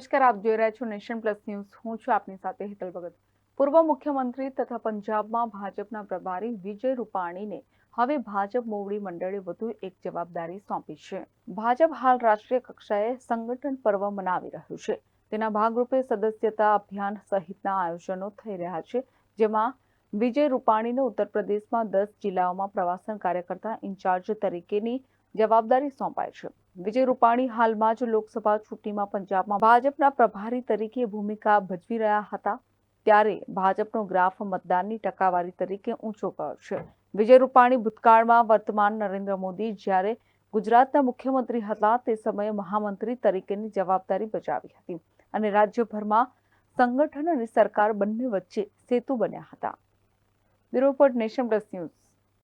નમસ્કાર, આપ જોઈ રહ્યા છો નેશન પ્લસ ન્યૂઝ. હું છું આપની સાથે હેતલ ભગત. પૂર્વ મુખ્યમંત્રી તથા પંજાબમાં ભાજપના પ્રભારી વિજય રૂપાણીને હવે ભાજપ મોવડી મંડળે વધુ એક જવાબદારી સોંપી છે. ભાજપ હાલ રાષ્ટ્રીય કક્ષાએ સંગઠન પર્વ મનાવી રહ્યું છે. તેના ભાગરૂપે સદસ્યતા અભિયાન સહિતના આયોજનો થઈ રહ્યા છે, જેમાં વિજય રૂપાણીને ઉત્તર પ્રદેશમાં દસ જિલ્લાઓમાં પ્રવાસન કાર્યકર્તા ઇન્ચાર્જ તરીકેની જવાબદારી સોંપાય છે. વિજય રૂપાણી હાલમાં જ લોકસભા ચૂંટણીમાં પંજાબમાં ભાજપના પ્રભારી તરીકે ભૂમિકા ભજવી રહ્યા હતા, ત્યારે ભાજપનો ગ્રાફ મતદાનની ટકાવારી તરીકે ઊંચો ગયો છે. વિજય રૂપાણી ભૂતકાળમાં વર્તમાન નરેન્દ્ર મોદી જ્યારે ગુજરાતના મુખ્યમંત્રી હતા, તે સમયે મહામંત્રી તરીકેની જવાબદારી બજાવી હતી અને રાજ્યભરમાં સંગઠન અને સરકાર બંને વચ્ચે સેતુ બન્યા હતા. Bureau nation plus news.